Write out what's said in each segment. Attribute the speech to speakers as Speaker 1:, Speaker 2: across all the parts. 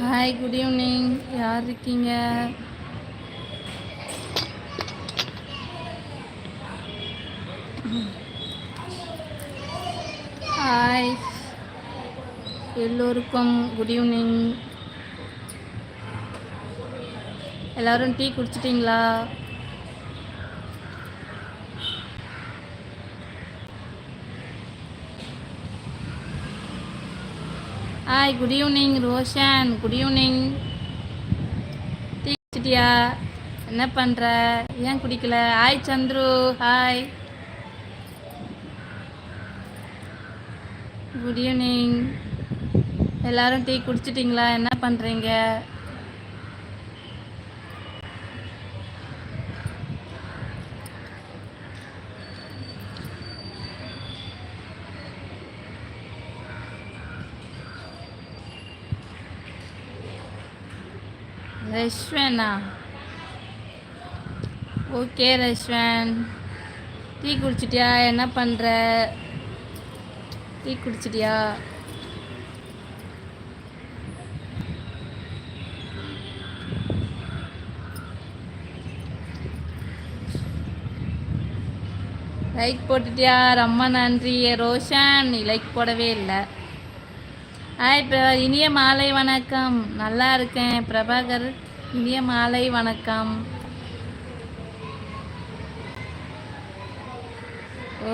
Speaker 1: Hi good evening யார் இருக்கீங்க? Hi எல்லோருக்கும் குட் ஈவினிங் எல்லாரும் tea குடிச்சிட்டிங்களா? Hi good evening Roshan good evening tea குடிச்சிட்டியா என்ன பண்ணுற ஏன் குடிக்கல? Hi Chandru. Hi good evening எல்லாரும் டீ குடிச்சிட்டிங்களா? என்ன பண்ணுறீங்க ரஷ்வனா? ஓகே ரஷ்வன். டீ குடிச்சிட்டியா? என்ன பண்ணுற டீ குடிச்சிட்டியா? லைக் போட்டுட்டியா? ரொம்ப நன்றி. ரோஷன் நீ லைக் போடவே இல்லை. ஹாய் பிரபா இனிய மாலை வணக்கம். நல்லா இருக்கேன். பிரபாகர் இனிய மாலை வணக்கம்.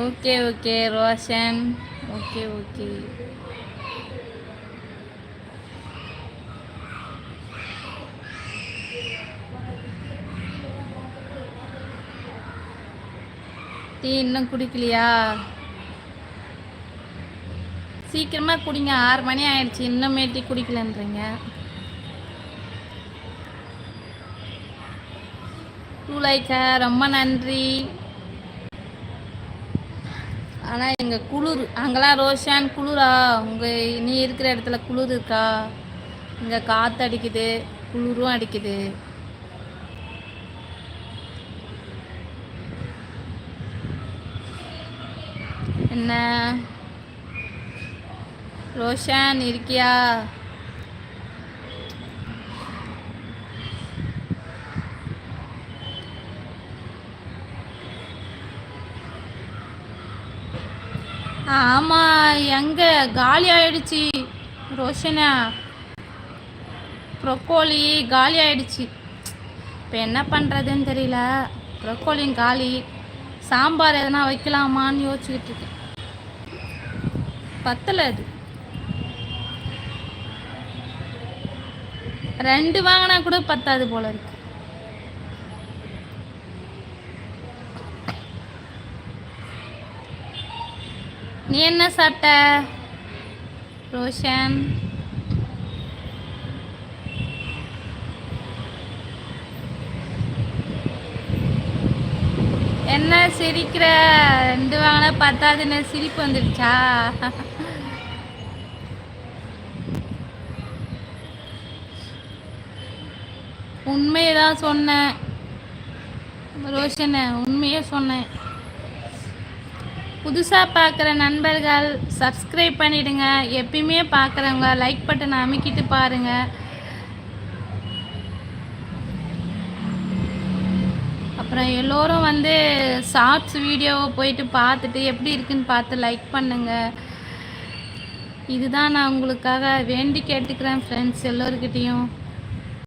Speaker 1: Okay okay Roshan. Okay okay tea இன்னும் குடிக்கலையா? சீக்கிரமாக குடிங்க. ஆறு மணி ஆயிடுச்சு. இன்னமேட்டி குடிக்கலன்றீங்க. டூ லைக்கா ரொம்ப நன்றி. ஆனால் எங்கள் குளிர் அங்கெல்லாம் ரோஷான் குளிரா? உங்கள் நீ இருக்கிற இடத்துல குளிர் இருக்கா? இங்கே காற்று அடிக்குது. குளிரும் அடிக்குது. என்ன? ரோஷன் இருக்கியா? ஆமா எங்க? காலி ஆயிடுச்சு ரோஷனா. ப்ரொக்கோலி காலி ஆயிடுச்சு. இப்போ என்ன பண்ணுறதுன்னு தெரியல. ப்ரொக்கோலியும் காலி. சாம்பார் எதனா வைக்கலாமான்னு யோசிச்சுக்கிட்டு இருக்கேன். பத்தலை அது. ரெண்டு வாங்கினா கூட பத்தாது போல இருக்கு. நீ என்ன சாப்பிட்ட? ரோஷன். என்ன சிரிக்கிற? ரெண்டு வாங்கினா பத்தாதுன்னு சிரிப்பு வந்துடுச்சா? உண்மையை தான் சொன்னேன். ரோஷனை உண்மையே சொன்னேன். புதுசாக பார்க்குற நண்பர்கள் சப்ஸ்கிரைப் பண்ணிவிடுங்க எப்பயுமே பார்க்குறவங்க லைக் பட்டன் அமைக்கிட்டு பாருங்கள் அப்புறம் எல்லோரும் வந்து ஷார்ட்ஸ் வீடியோவை போயிட்டு பார்த்துட்டு எப்படி இருக்குன்னு பார்த்து லைக் பண்ணுங்கள் இதுதான் நான் உங்களுக்காக வேண்டி கேட்டுக்கிறேன் ஃப்ரெண்ட்ஸ் எல்லோருக்கிட்டேயும்.